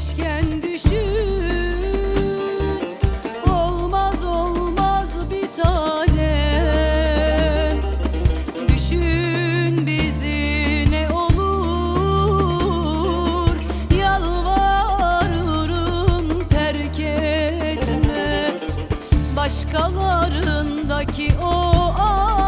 gelmişken düşün. Olmaz olmaz bir tanem. Düşün bizi ne olur. Yalvarırım terk etme. Başkalarındaki o an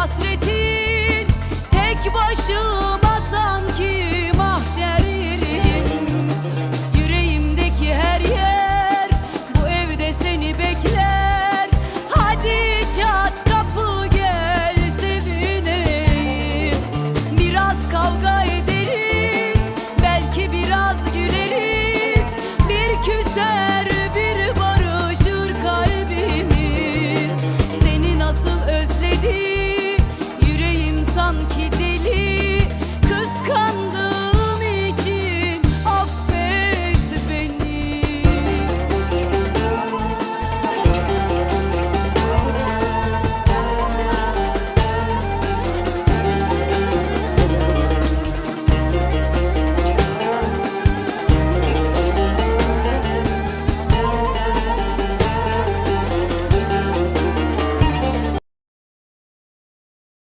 hasretin tek başına.